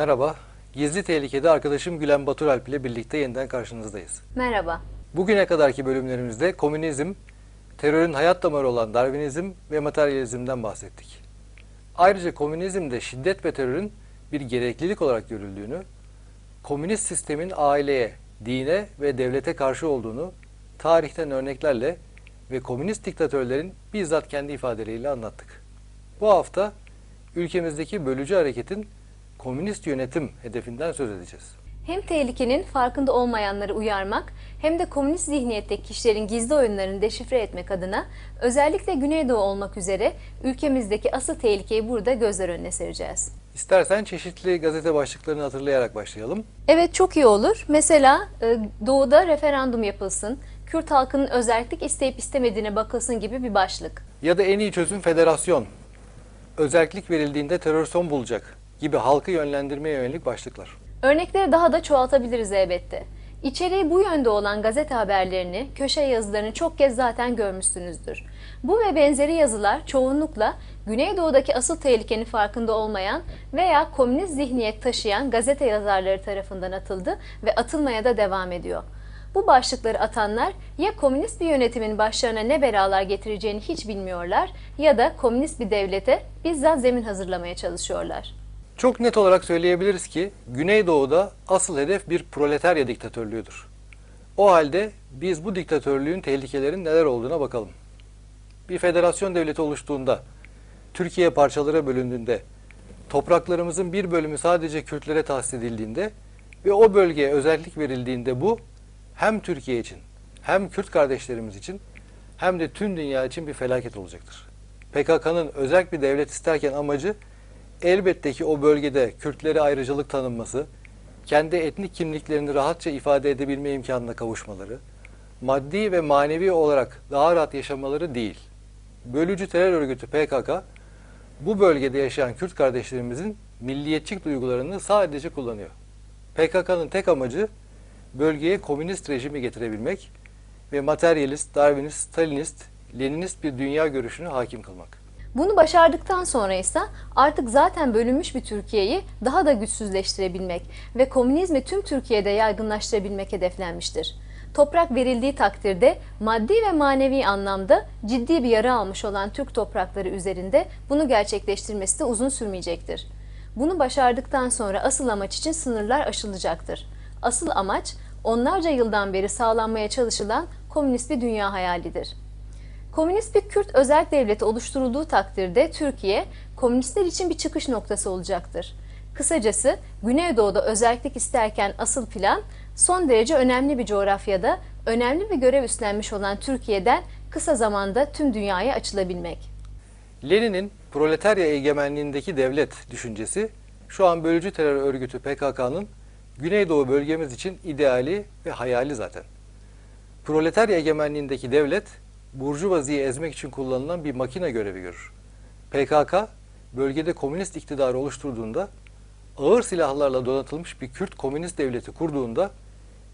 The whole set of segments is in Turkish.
Merhaba. Gizli Tehlike'de arkadaşım Gülen Baturalp ile birlikte yeniden karşınızdayız. Merhaba. Bugüne kadarki bölümlerimizde komünizm, terörün hayat damarı olan Darwinizm ve materyalizmden bahsettik. Ayrıca komünizmde şiddet ve terörün bir gereklilik olarak görüldüğünü, komünist sistemin aileye, dine ve devlete karşı olduğunu tarihten örneklerle ve komünist diktatörlerin bizzat kendi ifadeleriyle anlattık. Bu hafta ülkemizdeki bölücü hareketin komünist yönetim hedefinden söz edeceğiz. Hem tehlikenin farkında olmayanları uyarmak hem de komünist zihniyetteki kişilerin gizli oyunlarını deşifre etmek adına özellikle Güneydoğu olmak üzere ülkemizdeki asıl tehlikeyi burada gözler önüne sereceğiz. İstersen çeşitli gazete başlıklarını hatırlayarak başlayalım. Evet çok iyi olur. Mesela e, doğuda referandum yapılsın, Kürt halkının özellik isteyip istemediğine bakılsın gibi bir başlık. Ya da en iyi çözüm federasyon, özellik verildiğinde terör son bulacak gibi halkı yönlendirmeye yönelik başlıklar. Örnekleri daha da çoğaltabiliriz elbette. İçeriği bu yönde olan gazete haberlerini, köşe yazılarını çok kez zaten görmüşsünüzdür. Bu ve benzeri yazılar çoğunlukla Güneydoğu'daki asıl tehlikenin farkında olmayan veya komünist zihniyet taşıyan gazete yazarları tarafından atıldı ve atılmaya da devam ediyor. Bu başlıkları atanlar ya komünist bir yönetimin başlarına ne belalar getireceğini hiç bilmiyorlar ya da komünist bir devlete bizzat zemin hazırlamaya çalışıyorlar. Çok net olarak söyleyebiliriz ki Güneydoğu'da asıl hedef bir proletarya diktatörlüğüdür. O halde biz bu diktatörlüğün tehlikelerin neler olduğuna bakalım. Bir federasyon devleti oluştuğunda, Türkiye parçalara bölündüğünde, topraklarımızın bir bölümü sadece Kürtlere tahsis edildiğinde ve o bölgeye özellik verildiğinde bu hem Türkiye için hem Kürt kardeşlerimiz için hem de tüm dünya için bir felaket olacaktır. PKK'nın özel bir devlet isterken amacı elbette ki o bölgede Kürtlere ayrıcalık tanınması, kendi etnik kimliklerini rahatça ifade edebilme imkanına kavuşmaları, maddi ve manevi olarak daha rahat yaşamaları değil. Bölücü terör örgütü PKK, bu bölgede yaşayan Kürt kardeşlerimizin milliyetçi duygularını sadece kullanıyor. PKK'nın tek amacı bölgeye komünist rejimi getirebilmek ve materyalist, Darwinist, Stalinist, Leninist bir dünya görüşünü hakim kılmak. Bunu başardıktan sonra ise artık zaten bölünmüş bir Türkiye'yi daha da güçsüzleştirebilmek ve komünizmi tüm Türkiye'de yaygınlaştırabilmek hedeflenmiştir. Toprak verildiği takdirde maddi ve manevi anlamda ciddi bir yara almış olan Türk toprakları üzerinde bunu gerçekleştirmesi de uzun sürmeyecektir. Bunu başardıktan sonra asıl amaç için sınırlar aşılacaktır. Asıl amaç onlarca yıldan beri sağlanmaya çalışılan komünist bir dünya hayalidir. Komünist bir Kürt özel devleti oluşturulduğu takdirde Türkiye, komünistler için bir çıkış noktası olacaktır. Kısacası Güneydoğu'da özellik isterken asıl plan son derece önemli bir coğrafyada önemli bir görev üstlenmiş olan Türkiye'den kısa zamanda tüm dünyaya açılabilmek. Lenin'in proletarya egemenliğindeki devlet düşüncesi şu an bölücü terör örgütü PKK'nın Güneydoğu bölgemiz için ideali ve hayali zaten. Proletarya egemenliğindeki devlet burjuvaziyi ezmek için kullanılan bir makine görevi görür. PKK bölgede komünist iktidarı oluşturduğunda ağır silahlarla donatılmış bir Kürt komünist devleti kurduğunda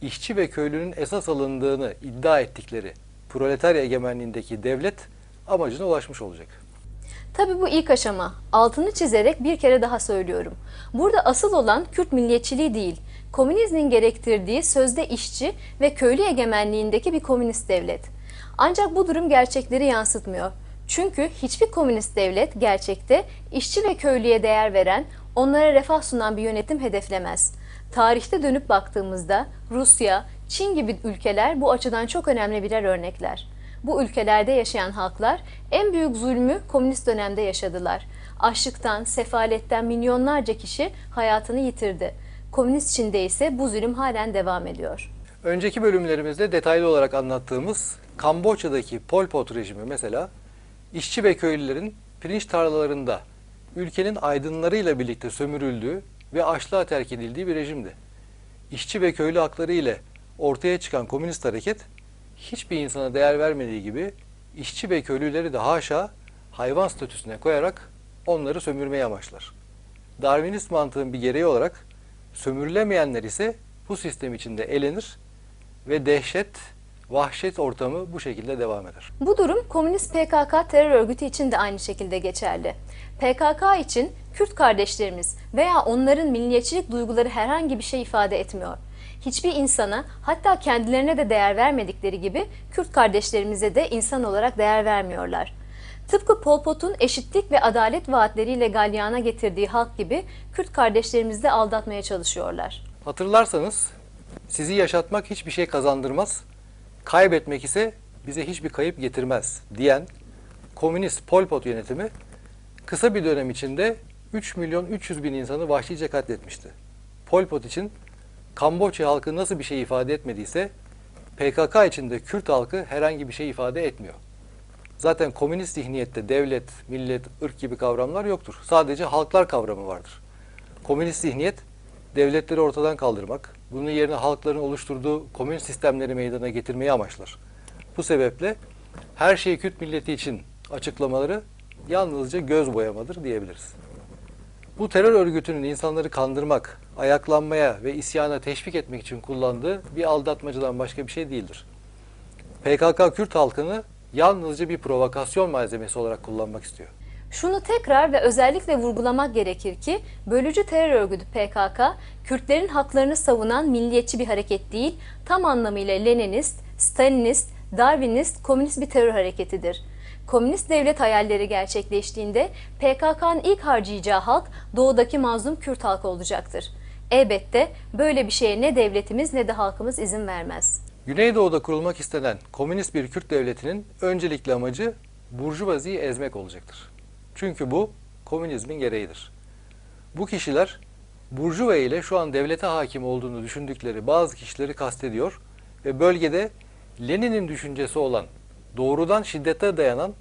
işçi ve köylünün esas alındığını iddia ettikleri proletarya egemenliğindeki devlet amacına ulaşmış olacak. Tabi bu ilk aşama. Altını çizerek bir kere daha söylüyorum. Burada asıl olan Kürt milliyetçiliği değil, komünizmin gerektirdiği sözde işçi ve köylü egemenliğindeki bir komünist devlet. Ancak bu durum gerçekleri yansıtmıyor. Çünkü hiçbir komünist devlet gerçekte işçi ve köylüye değer veren, onlara refah sunan bir yönetim hedeflemez. Tarihte dönüp baktığımızda Rusya, Çin gibi ülkeler bu açıdan çok önemli birer örnekler. Bu ülkelerde yaşayan halklar en büyük zulmü komünist dönemde yaşadılar. Açlıktan, sefaletten milyonlarca kişi hayatını yitirdi. Komünist Çin'de ise bu zulüm halen devam ediyor. Önceki bölümlerimizde detaylı olarak anlattığımız Kamboçya'daki Pol Pot rejimi mesela işçi ve köylülerin pirinç tarlalarında ülkenin aydınlarıyla birlikte sömürüldüğü ve açlığa terk edildiği bir rejimdi. İşçi ve köylü hakları ile ortaya çıkan komünist hareket hiçbir insana değer vermediği gibi işçi ve köylüleri de haşa hayvan statüsüne koyarak onları sömürmeyi amaçlar. Darwinist mantığın bir gereği olarak sömürülemeyenler ise bu sistem içinde elenir ve dehşet, vahşet ortamı bu şekilde devam eder. Bu durum komünist PKK terör örgütü için de aynı şekilde geçerli. PKK için Kürt kardeşlerimiz veya onların milliyetçilik duyguları herhangi bir şey ifade etmiyor. Hiçbir insana hatta kendilerine de değer vermedikleri gibi Kürt kardeşlerimize de insan olarak değer vermiyorlar. Tıpkı Pol Pot'un eşitlik ve adalet vaatleriyle galyana getirdiği halk gibi Kürt kardeşlerimizi de aldatmaya çalışıyorlar. Hatırlarsanız sizi yaşatmak hiçbir şey kazandırmaz, kaybetmek ise bize hiçbir kayıp getirmez diyen komünist Pol Pot yönetimi kısa bir dönem içinde 3 milyon 300 bin insanı vahşice katletmişti. Pol Pot için Kamboçya halkı nasıl bir şey ifade etmediyse PKK için de Kürt halkı herhangi bir şey ifade etmiyor. Zaten komünist zihniyette devlet, millet, ırk gibi kavramlar yoktur. Sadece halklar kavramı vardır. Komünist zihniyet devletleri ortadan kaldırmak, bunun yerine halkların oluşturduğu komün sistemleri meydana getirmeyi amaçlar. Bu sebeple her şey Kürt milleti için açıklamaları yalnızca göz boyamadır diyebiliriz. Bu terör örgütünün insanları kandırmak, ayaklanmaya ve isyana teşvik etmek için kullandığı bir aldatmacıdan başka bir şey değildir. PKK Kürt halkını yalnızca bir provokasyon malzemesi olarak kullanmak istiyor. Şunu tekrar ve özellikle vurgulamak gerekir ki bölücü terör örgütü PKK, Kürtlerin haklarını savunan milliyetçi bir hareket değil, tam anlamıyla Leninist, Stalinist, Darwinist, komünist bir terör hareketidir. Komünist devlet hayalleri gerçekleştiğinde PKK'nın ilk harcayacağı halk doğudaki mazlum Kürt halkı olacaktır. Elbette böyle bir şeye ne devletimiz ne de halkımız izin vermez. Güneydoğu'da kurulmak istenen komünist bir Kürt devletinin öncelikli amacı Burjuvazi'yi ezmek olacaktır. Çünkü bu komünizmin gereğidir. Bu kişiler Burjuva ile şu an devlete hakim olduğunu düşündükleri bazı kişileri kastediyor ve bölgede Lenin'in düşüncesi olan doğrudan şiddete dayanan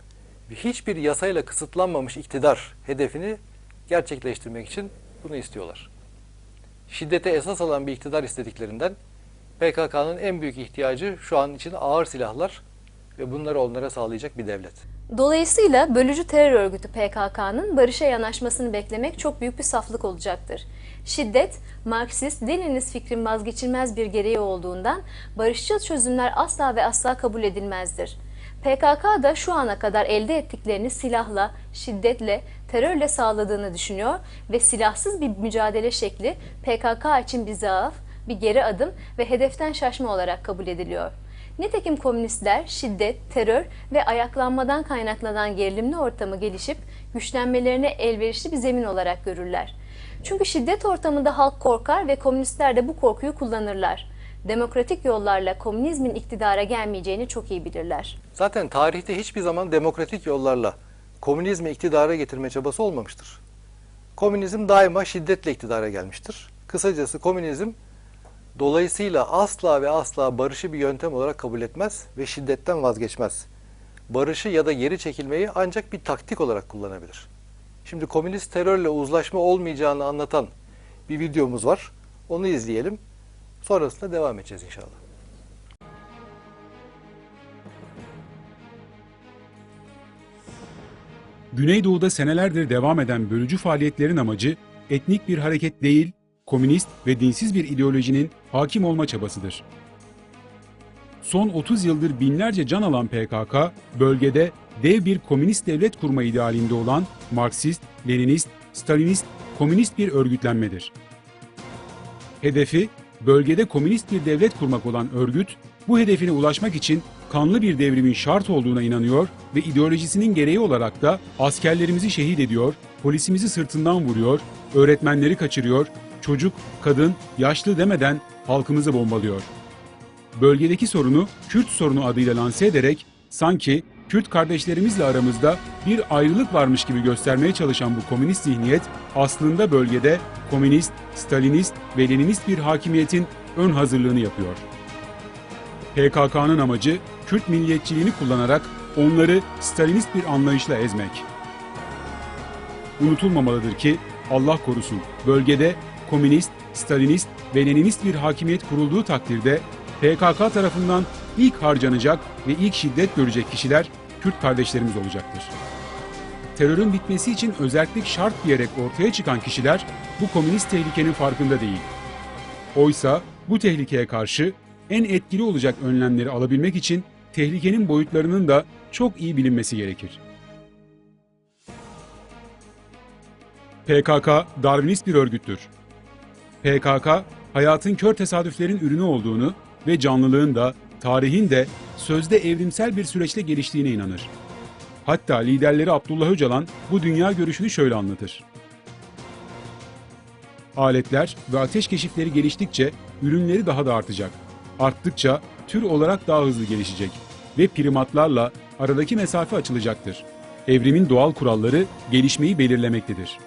hiçbir yasayla kısıtlanmamış iktidar hedefini gerçekleştirmek için bunu istiyorlar. Şiddete esas alan bir iktidar istediklerinden PKK'nın en büyük ihtiyacı şu an için ağır silahlar ve bunları onlara sağlayacak bir devlet. Dolayısıyla bölücü terör örgütü PKK'nın barışa yanaşmasını beklemek çok büyük bir saflık olacaktır. Şiddet, Marksist, Leninist fikrin vazgeçilmez bir gereği olduğundan barışçıl çözümler asla ve asla kabul edilmezdir. PKK da şu ana kadar elde ettiklerini silahla, şiddetle, terörle sağladığını düşünüyor ve silahsız bir mücadele şekli PKK için bir zaaf, bir geri adım ve hedeften şaşma olarak kabul ediliyor. Nitekim komünistler şiddet, terör ve ayaklanmadan kaynaklanan gerilimli ortamı gelişip güçlenmelerine elverişli bir zemin olarak görürler. Çünkü şiddet ortamında halk korkar ve komünistler de bu korkuyu kullanırlar. Demokratik yollarla komünizmin iktidara gelmeyeceğini çok iyi bilirler. Zaten tarihte hiçbir zaman demokratik yollarla komünizmi iktidara getirme çabası olmamıştır. Komünizm daima şiddetle iktidara gelmiştir. Kısacası komünizm dolayısıyla asla ve asla barışı bir yöntem olarak kabul etmez ve şiddetten vazgeçmez. Barışı ya da geri çekilmeyi ancak bir taktik olarak kullanabilir. Şimdi komünist terörle uzlaşma olmayacağını anlatan bir videomuz var. Onu izleyelim. Sonrasında devam edeceğiz inşallah. Güneydoğu'da senelerdir devam eden bölücü faaliyetlerin amacı etnik bir hareket değil, komünist ve dinsiz bir ideolojinin hakim olma çabasıdır. Son 30 yıldır binlerce can alan PKK, bölgede dev bir komünist devlet kurma idealinde olan Marksist, Leninist, Stalinist, komünist bir örgütlenmedir. Hedefi, bölgede komünist bir devlet kurmak olan örgüt, bu hedefine ulaşmak için kanlı bir devrimin şart olduğuna inanıyor ve ideolojisinin gereği olarak da askerlerimizi şehit ediyor, polisimizi sırtından vuruyor, öğretmenleri kaçırıyor, çocuk, kadın, yaşlı demeden halkımızı bombalıyor. Bölgedeki sorunu Kürt sorunu adıyla lanse ederek sanki Kürt kardeşlerimizle aramızda bir ayrılık varmış gibi göstermeye çalışan bu komünist zihniyet aslında bölgede komünist, stalinist ve leninist bir hakimiyetin ön hazırlığını yapıyor. PKK'nın amacı Kürt milliyetçiliğini kullanarak onları Stalinist bir anlayışla ezmek. Unutulmamalıdır ki Allah korusun bölgede komünist, Stalinist ve Leninist bir hakimiyet kurulduğu takdirde PKK tarafından ilk harcanacak ve ilk şiddet görecek kişiler Kürt kardeşlerimiz olacaktır. Terörün bitmesi için özellik şart diyerek ortaya çıkan kişiler bu komünist tehlikenin farkında değil. Oysa bu tehlikeye karşı en etkili olacak önlemleri alabilmek için tehlikenin boyutlarının da çok iyi bilinmesi gerekir. PKK, Darwinist bir örgüttür. PKK, hayatın kör tesadüflerin ürünü olduğunu ve canlılığın da, tarihin de sözde evrimsel bir süreçte geliştiğine inanır. Hatta liderleri Abdullah Öcalan bu dünya görüşünü şöyle anlatır. Aletler ve ateş keşifleri geliştikçe ürünleri daha da artacak. Arttıkça tür olarak daha hızlı gelişecek ve primatlarla aradaki mesafe açılacaktır. Evrimin doğal kuralları gelişmeyi belirlemektedir.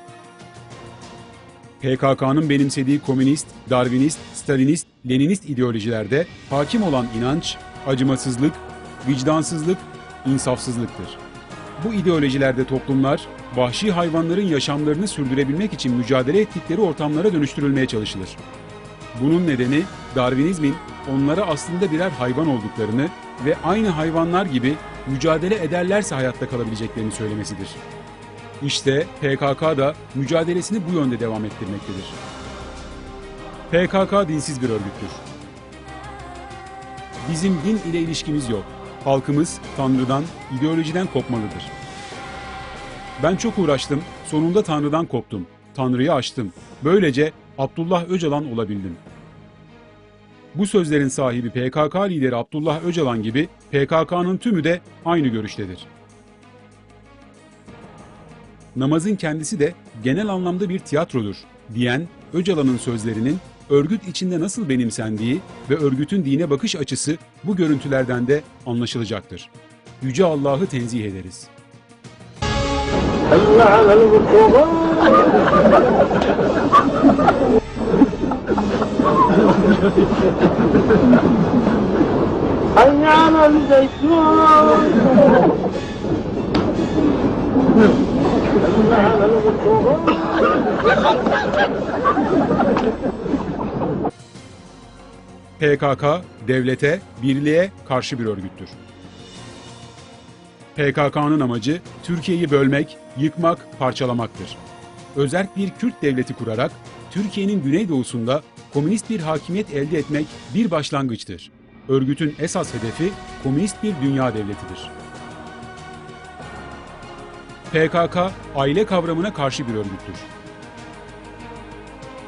PKK'nın benimsediği komünist, Darwinist, Stalinist, Leninist ideolojilerde hakim olan inanç, acımasızlık, vicdansızlık, insafsızlıktır. Bu ideolojilerde toplumlar, vahşi hayvanların yaşamlarını sürdürebilmek için mücadele ettikleri ortamlara dönüştürülmeye çalışılır. Bunun nedeni Darwinizmin onlara aslında birer hayvan olduklarını ve aynı hayvanlar gibi mücadele ederlerse hayatta kalabileceklerini söylemesidir. İşte PKK da mücadelesini bu yönde devam ettirmektedir. PKK dinsiz bir örgüttür. Bizim din ile ilişkimiz yok. Halkımız Tanrı'dan, ideolojiden kopmalıdır. Ben çok uğraştım, sonunda Tanrı'dan koptum. Tanrı'yı aştım. Böylece Abdullah Öcalan olabildim. Bu sözlerin sahibi PKK lideri Abdullah Öcalan gibi PKK'nın tümü de aynı görüştedir. Namazın kendisi de genel anlamda bir tiyatrodur diyen Öcalan'ın sözlerinin örgüt içinde nasıl benimsendiği ve örgütün dine bakış açısı bu görüntülerden de anlaşılacaktır. Yüce Allah'ı tenzih ederiz. حي PKK, devlete, birliğe karşı bir örgüttür. PKK'nın amacı Türkiye'yi bölmek, yıkmak, parçalamaktır. Özerk bir Kürt devleti kurarak Türkiye'nin güneydoğusunda komünist bir hakimiyet elde etmek bir başlangıçtır. Örgütün esas hedefi komünist bir dünya devletidir. PKK, aile kavramına karşı bir örgüttür.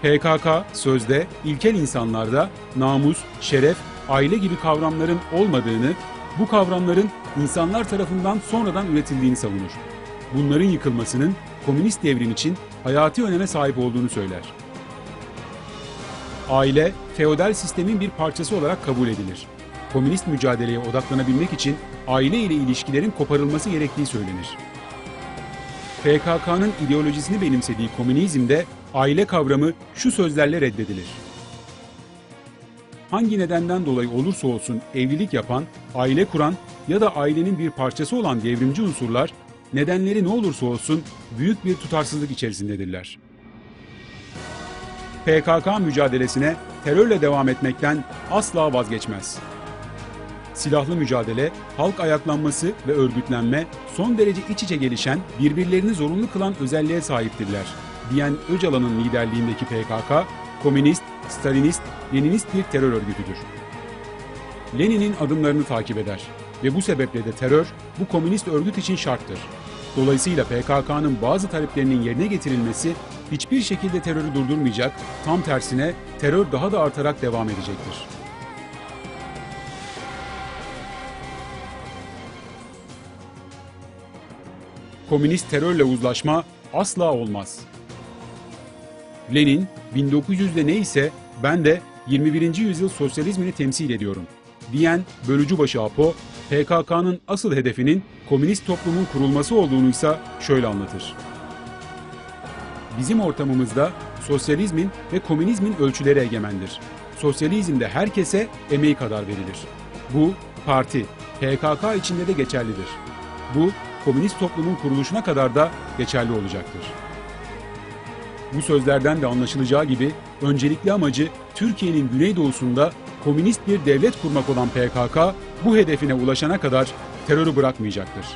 PKK sözde ilkel insanlarda namus, şeref, aile gibi kavramların olmadığını, bu kavramların insanlar tarafından sonradan üretildiğini savunur. Bunların yıkılmasının komünist devrim için hayati öneme sahip olduğunu söyler. Aile, feodal sistemin bir parçası olarak kabul edilir. Komünist mücadeleye odaklanabilmek için aile ile ilişkilerin koparılması gerektiği söylenir. PKK'nın ideolojisini benimsediği komünizmde aile kavramı şu sözlerle reddedilir. Hangi nedenden dolayı olursa olsun evlilik yapan, aile kuran ya da ailenin bir parçası olan devrimci unsurlar nedenleri ne olursa olsun büyük bir tutarsızlık içerisindedirler. PKK mücadelesine terörle devam etmekten asla vazgeçmez. Silahlı mücadele, halk ayaklanması ve örgütlenme son derece iç içe gelişen, birbirlerini zorunlu kılan özelliğe sahiptirler, diyen Öcalan'ın liderliğindeki PKK, komünist, stalinist, leninist bir terör örgütüdür. Lenin'in adımlarını takip eder ve bu sebeple de terör bu komünist örgüt için şarttır. Dolayısıyla PKK'nın bazı taleplerinin yerine getirilmesi hiçbir şekilde terörü durdurmayacak, tam tersine terör daha da artarak devam edecektir. Komünist terörle uzlaşma asla olmaz. Lenin 1900'de neyse ben de 21. yüzyıl sosyalizmini temsil ediyorum diyen bölücübaşı Apo, PKK'nın asıl hedefinin komünist toplumun kurulması olduğunu ise şöyle anlatır. Bizim ortamımızda sosyalizmin ve komünizmin ölçüleri egemendir. Sosyalizmde herkese emeği kadar verilir. Bu parti, PKK içinde de geçerlidir. Bu komünist toplumun kuruluşuna kadar da geçerli olacaktır. Bu sözlerden de anlaşılacağı gibi öncelikli amacı Türkiye'nin güneydoğusunda komünist bir devlet kurmak olan PKK bu hedefine ulaşana kadar terörü bırakmayacaktır.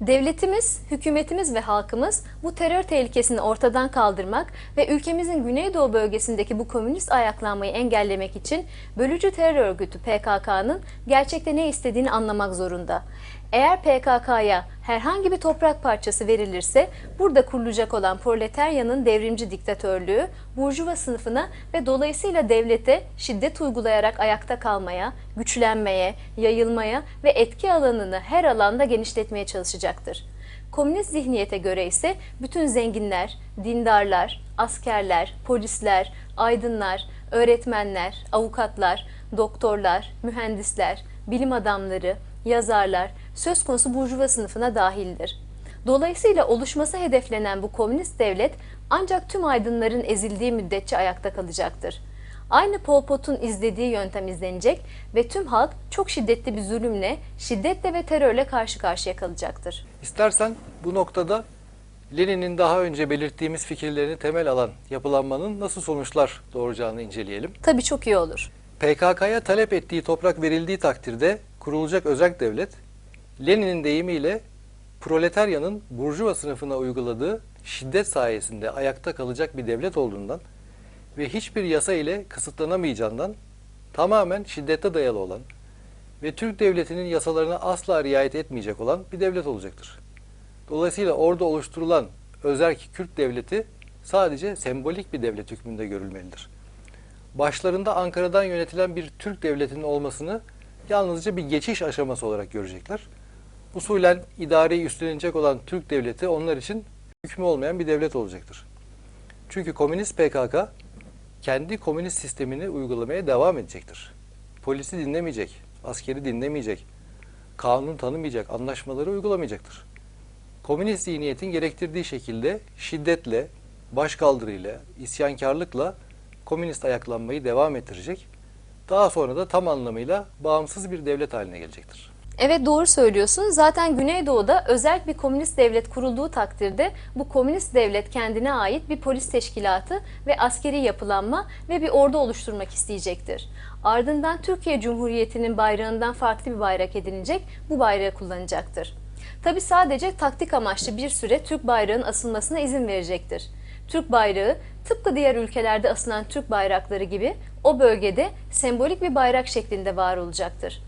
Devletimiz, hükümetimiz ve halkımız bu terör tehlikesini ortadan kaldırmak ve ülkemizin Güneydoğu bölgesindeki bu komünist ayaklanmayı engellemek için bölücü terör örgütü PKK'nın gerçekte ne istediğini anlamak zorunda. Eğer PKK'ya herhangi bir toprak parçası verilirse burada kurulacak olan proletaryanın devrimci diktatörlüğü burjuva sınıfına ve dolayısıyla devlete şiddet uygulayarak ayakta kalmaya, güçlenmeye, yayılmaya ve etki alanını her alanda genişletmeye çalışacaktır. Komünist zihniyete göre ise bütün zenginler, dindarlar, askerler, polisler, aydınlar, öğretmenler, avukatlar, doktorlar, mühendisler, bilim adamları, yazarlar söz konusu burjuva sınıfına dahildir. Dolayısıyla oluşması hedeflenen bu komünist devlet ancak tüm aydınların ezildiği müddetçe ayakta kalacaktır. Aynı Pol Pot'un izlediği yöntem izlenecek ve tüm halk çok şiddetli bir zulümle, şiddetle ve terörle karşı karşıya kalacaktır. İstersen bu noktada Lenin'in daha önce belirttiğimiz fikirlerini temel alan yapılanmanın nasıl sonuçlar doğuracağını inceleyelim. Tabii çok iyi olur. PKK'ya talep ettiği toprak verildiği takdirde kurulacak özel devlet, Lenin'in deyimiyle proletaryanın burjuva sınıfına uyguladığı şiddet sayesinde ayakta kalacak bir devlet olduğundan ve hiçbir yasa ile kısıtlanamayacağından tamamen şiddete dayalı olan ve Türk devletinin yasalarına asla riayet etmeyecek olan bir devlet olacaktır. Dolayısıyla orada oluşturulan özerk Kürt devleti sadece sembolik bir devlet hükmünde görülmelidir başlarında Ankara'dan yönetilen bir Türk devletinin olmasını yalnızca bir geçiş aşaması olarak görecekler. Usulen idareyi üstlenecek olan Türk devleti onlar için hükmü olmayan bir devlet olacaktır. Çünkü komünist PKK kendi komünist sistemini uygulamaya devam edecektir. Polisi dinlemeyecek, askeri dinlemeyecek, kanun tanımayacak, anlaşmaları uygulamayacaktır. Komünist zihniyetin gerektirdiği şekilde şiddetle, başkaldırıyla, isyankarlıkla komünist ayaklanmayı devam ettirecek. Daha sonra da tam anlamıyla bağımsız bir devlet haline gelecektir. Evet doğru söylüyorsun. Zaten Güneydoğu'da özel bir komünist devlet kurulduğu takdirde bu komünist devlet kendine ait bir polis teşkilatı ve askeri yapılanma ve bir ordu oluşturmak isteyecektir. Ardından Türkiye Cumhuriyeti'nin bayrağından farklı bir bayrak edinecek, bu bayrağı kullanacaktır. Tabi sadece taktik amaçlı bir süre Türk bayrağının asılmasına izin verecektir. Türk bayrağı tıpkı diğer ülkelerde asılan Türk bayrakları gibi o bölgede sembolik bir bayrak şeklinde var olacaktır.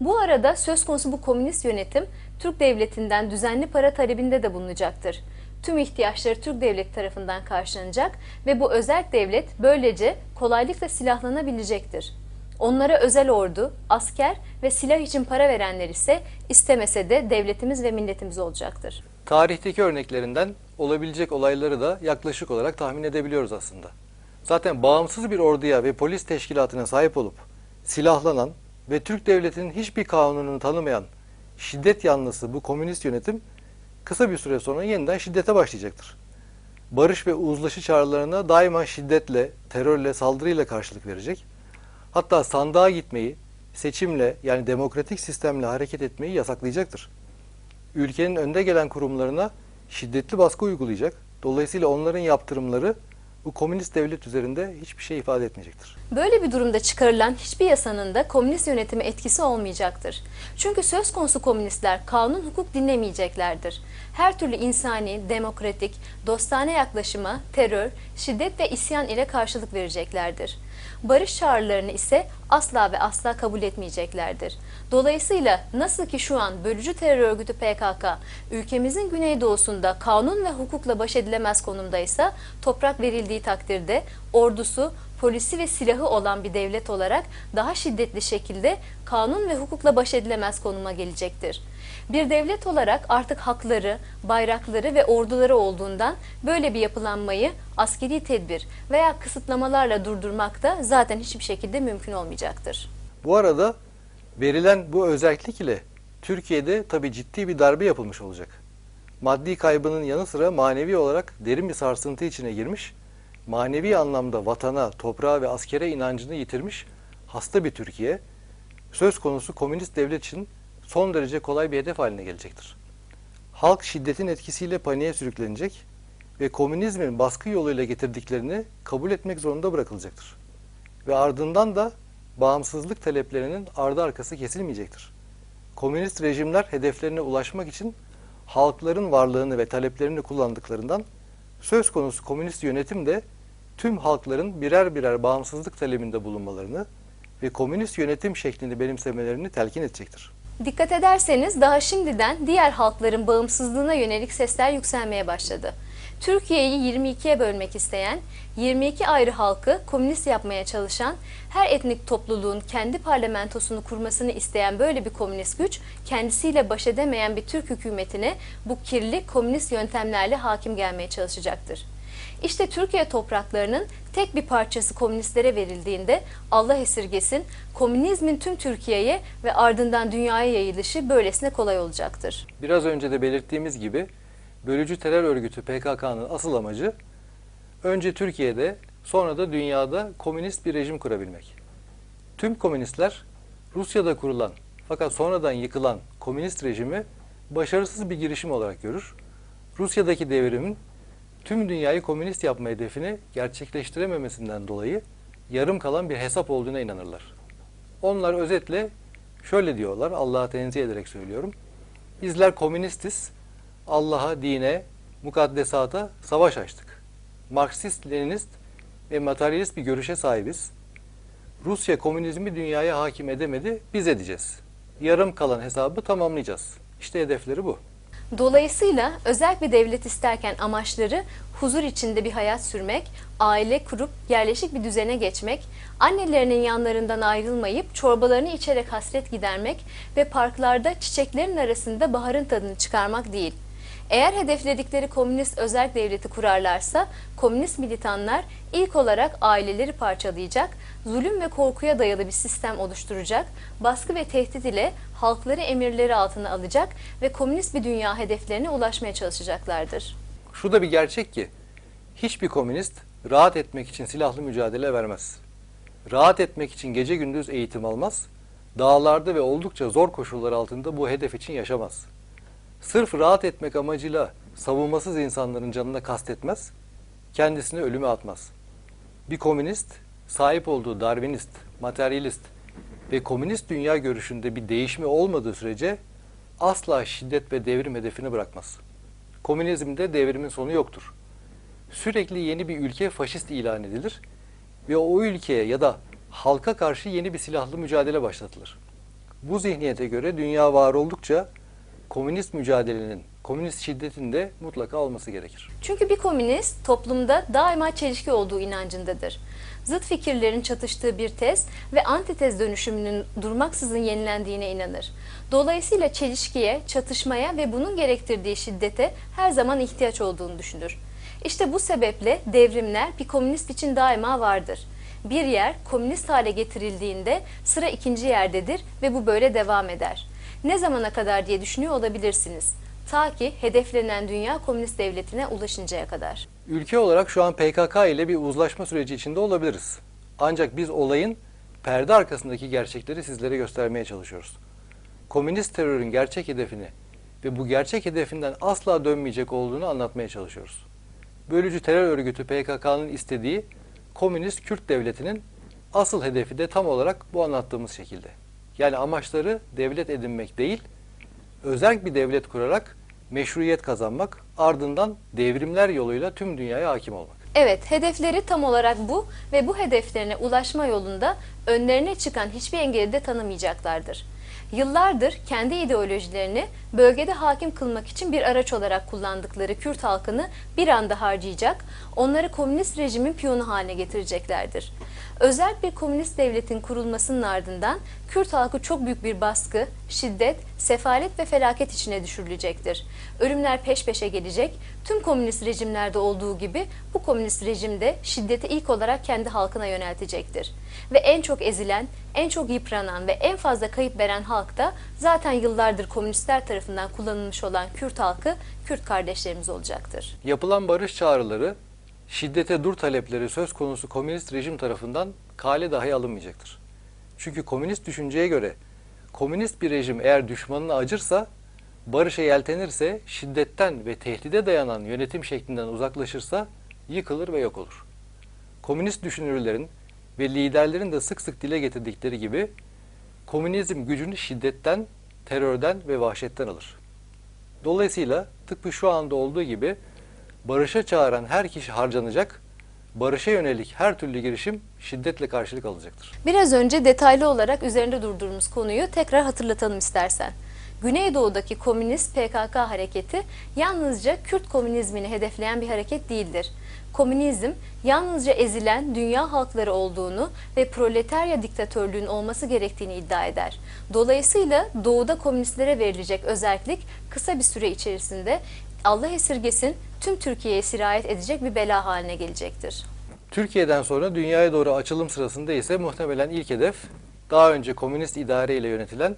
Bu arada söz konusu bu komünist yönetim Türk devletinden düzenli para talebinde de bulunacaktır. Tüm ihtiyaçları Türk devleti tarafından karşılanacak ve bu özel devlet böylece kolaylıkla silahlanabilecektir. Onlara özel ordu, asker ve silah için para verenler ise istemese de devletimiz ve milletimiz olacaktır. Tarihteki örneklerinden olabilecek olayları da yaklaşık olarak tahmin edebiliyoruz aslında. Zaten bağımsız bir orduya ve polis teşkilatına sahip olup silahlanan ve Türk devletinin hiçbir kanununu tanımayan şiddet yanlısı bu komünist yönetim kısa bir süre sonra yeniden şiddete başlayacaktır. Barış ve uzlaşı çağrılarına daima şiddetle, terörle, saldırıyla karşılık verecek. Hatta sandığa gitmeyi, seçimle yani demokratik sistemle hareket etmeyi yasaklayacaktır. Ülkenin önde gelen kurumlarına şiddetli baskı uygulayacak. Dolayısıyla onların yaptırımları bu komünist devlet üzerinde hiçbir şey ifade etmeyecektir. Böyle bir durumda çıkarılan hiçbir yasanın da komünist yönetime etkisi olmayacaktır. Çünkü söz konusu komünistler kanun hukuk dinlemeyeceklerdir. Her türlü insani, demokratik, dostane yaklaşıma terör, şiddet ve isyan ile karşılık vereceklerdir. Barış çağrılarını ise asla ve asla kabul etmeyeceklerdir. Dolayısıyla nasıl ki şu an bölücü terör örgütü PKK ülkemizin güneydoğusunda kanun ve hukukla baş edilemez konumdaysa toprak verildiği takdirde ordusu, polisi ve silahı olan bir devlet olarak daha şiddetli şekilde kanun ve hukukla baş edilemez konuma gelecektir. Bir devlet olarak artık hakları, bayrakları ve orduları olduğundan böyle bir yapılanmayı askeri tedbir veya kısıtlamalarla durdurmak da zaten hiçbir şekilde mümkün olmayacaktır. Bu arada verilen bu özellik ile Türkiye'de tabii ciddi bir darbe yapılmış olacak. Maddi kaybının yanı sıra manevi olarak derin bir sarsıntı içine girmiş, manevi anlamda vatana, toprağa ve askere inancını yitirmiş hasta bir Türkiye, söz konusu komünist devlet için son derece kolay bir hedef haline gelecektir. Halk şiddetin etkisiyle paniğe sürüklenecek ve komünizmin baskı yoluyla getirdiklerini kabul etmek zorunda bırakılacaktır. Ve ardından da bağımsızlık taleplerinin ardı arkası kesilmeyecektir. Komünist rejimler hedeflerine ulaşmak için halkların varlığını ve taleplerini kullandıklarından söz konusu komünist yönetim de tüm halkların birer birer bağımsızlık talebinde bulunmalarını ve komünist yönetim şeklini benimsemelerini telkin edecektir. Dikkat ederseniz daha şimdiden diğer halkların bağımsızlığına yönelik sesler yükselmeye başladı. Türkiye'yi 22'ye bölmek isteyen, 22 ayrı halkı komünist yapmaya çalışan, her etnik topluluğun kendi parlamentosunu kurmasını isteyen böyle bir komünist güç, kendisiyle baş edemeyen bir Türk hükümetine bu kirli komünist yöntemlerle hakim gelmeye çalışacaktır. İşte Türkiye topraklarının tek bir parçası komünistlere verildiğinde Allah esirgesin komünizmin tüm Türkiye'ye ve ardından dünyaya yayılışı böylesine kolay olacaktır. Biraz önce de belirttiğimiz gibi bölücü terör örgütü PKK'nın asıl amacı önce Türkiye'de sonra da dünyada komünist bir rejim kurabilmek. Tüm komünistler Rusya'da kurulan fakat sonradan yıkılan komünist rejimi başarısız bir girişim olarak görür. Rusya'daki devrimin tüm dünyayı komünist yapma hedefini gerçekleştirememesinden dolayı yarım kalan bir hesap olduğuna inanırlar. Onlar özetle şöyle diyorlar, Allah'a tenzih ederek söylüyorum. Bizler komünistiz, Allah'a, dine, mukaddesata savaş açtık. Marksist, Leninist ve materyalist bir görüşe sahibiz. Rusya komünizmi dünyaya hakim edemedi, biz edeceğiz. Yarım kalan hesabı tamamlayacağız. İşte hedefleri bu. Dolayısıyla özel bir devlet isterken amaçları huzur içinde bir hayat sürmek, aile kurup yerleşik bir düzene geçmek, annelerinin yanlarından ayrılmayıp çorbalarını içerek hasret gidermek ve parklarda çiçeklerin arasında baharın tadını çıkarmak değil. Eğer hedefledikleri komünist özel devleti kurarlarsa komünist militanlar ilk olarak aileleri parçalayacak, zulüm ve korkuya dayalı bir sistem oluşturacak, baskı ve tehdit ile halkları emirleri altına alacak ve komünist bir dünya hedeflerine ulaşmaya çalışacaklardır. Şu da bir gerçek ki hiçbir komünist rahat etmek için silahlı mücadele vermez. Rahat etmek için gece gündüz eğitim almaz. Dağlarda ve oldukça zor koşullar altında bu hedef için yaşamaz. Sırf rahat etmek amacıyla savunmasız insanların canına kastetmez, kendisini ölüme atmaz. Bir komünist sahip olduğu Darwinist, materyalist ve komünist dünya görüşünde bir değişme olmadığı sürece asla şiddet ve devrim hedefini bırakmaz. Komünizmde devrimin sonu yoktur. Sürekli yeni bir ülke faşist ilan edilir ve o ülkeye ya da halka karşı yeni bir silahlı mücadele başlatılır. Bu zihniyete göre dünya var oldukça komünist mücadelenin, komünist şiddetin de mutlaka olması gerekir. Çünkü bir komünist toplumda daima çelişki olduğu inancındadır. Zıt fikirlerin çatıştığı bir tez ve antitez dönüşümünün durmaksızın yenilendiğine inanır. Dolayısıyla çelişkiye, çatışmaya ve bunun gerektirdiği şiddete her zaman ihtiyaç olduğunu düşünür. İşte bu sebeple devrimler bir komünist için daima vardır. Bir yer komünist hale getirildiğinde sıra ikinci yerdedir ve bu böyle devam eder. Ne zamana kadar diye düşünüyor olabilirsiniz. Ta ki hedeflenen dünya komünist devletine ulaşıncaya kadar. Ülke olarak şu an PKK ile bir uzlaşma süreci içinde olabiliriz. Ancak biz olayın perde arkasındaki gerçekleri sizlere göstermeye çalışıyoruz. Komünist terörün gerçek hedefini ve bu gerçek hedefinden asla dönmeyecek olduğunu anlatmaya çalışıyoruz. Bölücü terör örgütü PKK'nın istediği komünist Kürt devletinin asıl hedefi de tam olarak bu anlattığımız şekilde. Yani amaçları devlet edinmek değil, özel bir devlet kurarak meşruiyet kazanmak, ardından devrimler yoluyla tüm dünyaya hakim olmak. Evet, hedefleri tam olarak bu ve bu hedeflerine ulaşma yolunda önlerine çıkan hiçbir engeli de tanımayacaklardır. Yıllardır kendi ideolojilerini bölgede hakim kılmak için bir araç olarak kullandıkları Kürt halkını bir anda harcayacak, onları komünist rejimin piyonu haline getireceklerdir. Özel bir komünist devletin kurulmasının ardından Kürt halkı çok büyük bir baskı, şiddet, sefalet ve felaket içine düşürülecektir. Ölümler peş peşe gelecek. Tüm komünist rejimlerde olduğu gibi bu komünist rejim de şiddeti ilk olarak kendi halkına yöneltecektir. Ve en çok ezilen, en çok yıpranan ve en fazla kayıp veren halk da zaten yıllardır komünistler tarafından kullanılmış olan Kürt halkı, Kürt kardeşlerimiz olacaktır. Yapılan barış çağrıları, şiddete dur talepleri söz konusu komünist rejim tarafından kale dahi alınmayacaktır. Çünkü komünist düşünceye göre komünist bir rejim eğer düşmanına acırsa, barışa yeltenirse, şiddetten ve tehdide dayanan yönetim şeklinden uzaklaşırsa yıkılır ve yok olur. Komünist düşünürlerin ve liderlerin de sık sık dile getirdikleri gibi komünizm gücünü şiddetten, terörden ve vahşetten alır. Dolayısıyla tıpkı şu anda olduğu gibi barışa çağıran her kişi harcanacak, barışa yönelik her türlü girişim şiddetle karşılık alacaktır. Biraz önce detaylı olarak üzerinde durduğumuz konuyu tekrar hatırlatalım istersen. Güneydoğu'daki komünist PKK hareketi yalnızca Kürt komünizmini hedefleyen bir hareket değildir. Komünizm yalnızca ezilen dünya halkları olduğunu ve proletarya diktatörlüğün olması gerektiğini iddia eder. Dolayısıyla doğuda komünistlere verilecek özellik kısa bir süre içerisinde Allah esirgesin tüm Türkiye'ye sirayet edecek bir bela haline gelecektir. Türkiye'den sonra dünyaya doğru açılım sırasında ise muhtemelen ilk hedef daha önce komünist idare ile yönetilen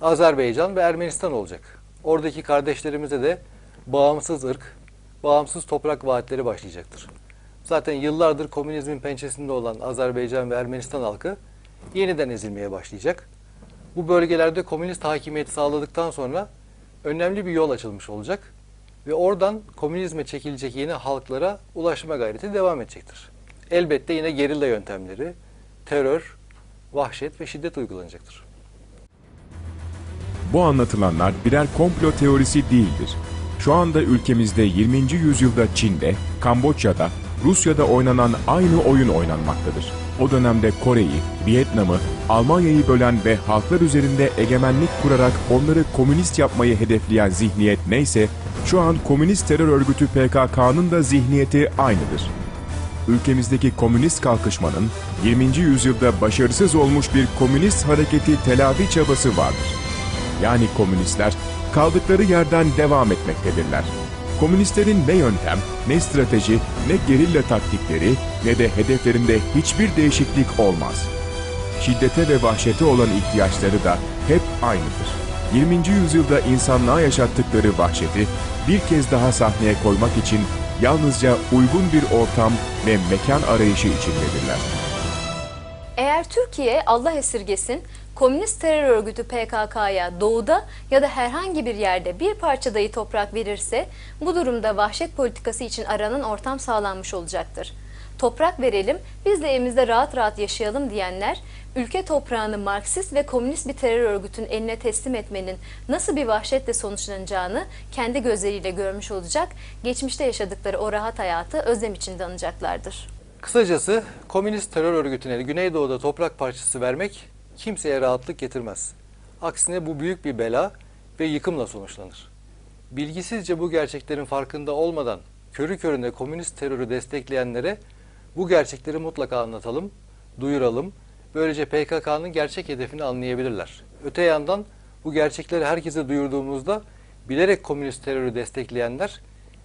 Azerbaycan ve Ermenistan olacak. Oradaki kardeşlerimize de bağımsız ırk, bağımsız toprak vaatleri başlayacaktır. Zaten yıllardır komünizmin pençesinde olan Azerbaycan ve Ermenistan halkı yeniden ezilmeye başlayacak. Bu bölgelerde komünist hakimiyeti sağladıktan sonra önemli bir yol açılmış olacak ve oradan komünizme çekilecek yeni halklara ulaşma gayreti devam edecektir. Elbette yine gerilla yöntemleri, terör, vahşet ve şiddet uygulanacaktır. Bu anlatılanlar birer komplo teorisi değildir. Şu anda ülkemizde 20. yüzyılda Çin'de, Kamboçya'da, Rusya'da oynanan aynı oyun oynanmaktadır. O dönemde Kore'yi, Vietnam'ı, Almanya'yı bölen ve halklar üzerinde egemenlik kurarak onları komünist yapmayı hedefleyen zihniyet neyse, şu an komünist terör örgütü PKK'nın da zihniyeti aynıdır. Ülkemizdeki komünist kalkışmanın 20. yüzyılda başarısız olmuş bir komünist hareketi telafi çabası vardır. Yani komünistler kaldıkları yerden devam etmektedirler. Komünistlerin ne yöntem, ne strateji, ne gerilla taktikleri ne de hedeflerinde hiçbir değişiklik olmaz. Şiddete ve vahşete olan ihtiyaçları da hep aynıdır. 20. yüzyılda insanlığa yaşattıkları vahşeti bir kez daha sahneye koymak için yalnızca uygun bir ortam ve mekan arayışı içindedirler. Eğer Türkiye Allah esirgesin komünist terör örgütü PKK'ya doğuda ya da herhangi bir yerde bir parça dahi toprak verirse bu durumda vahşet politikası için aranan ortam sağlanmış olacaktır. Toprak verelim, biz de evimizde rahat rahat yaşayalım diyenler, ülke toprağını Marksist ve komünist bir terör örgütün eline teslim etmenin nasıl bir vahşetle sonuçlanacağını kendi gözleriyle görmüş olacak, geçmişte yaşadıkları o rahat hayatı özlem içinde anacaklardır. Kısacası komünist terör örgütüne Güneydoğu'da toprak parçası vermek kimseye rahatlık getirmez. Aksine bu büyük bir bela ve yıkımla sonuçlanır. Bilgisizce bu gerçeklerin farkında olmadan körü körüne komünist terörü destekleyenlere bu gerçekleri mutlaka anlatalım, duyuralım. Böylece PKK'nın gerçek hedefini anlayabilirler. Öte yandan bu gerçekleri herkese duyurduğumuzda bilerek komünist terörü destekleyenler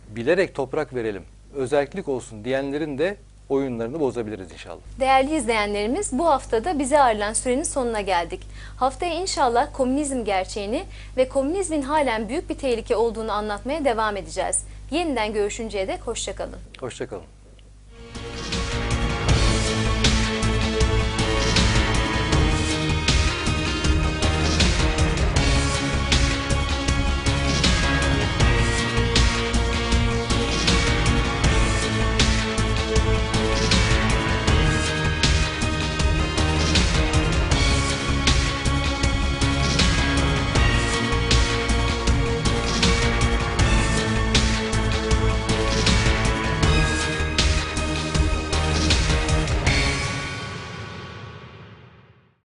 bilerek toprak verelim, özellik olsun diyenlerin de oyunlarını bozabiliriz inşallah. Değerli izleyenlerimiz bu haftada bize ayrılan sürenin sonuna geldik. Haftaya inşallah komünizm gerçeğini ve komünizmin halen büyük bir tehlike olduğunu anlatmaya devam edeceğiz. Yeniden görüşünceye dek hoşçakalın. Hoşçakalın.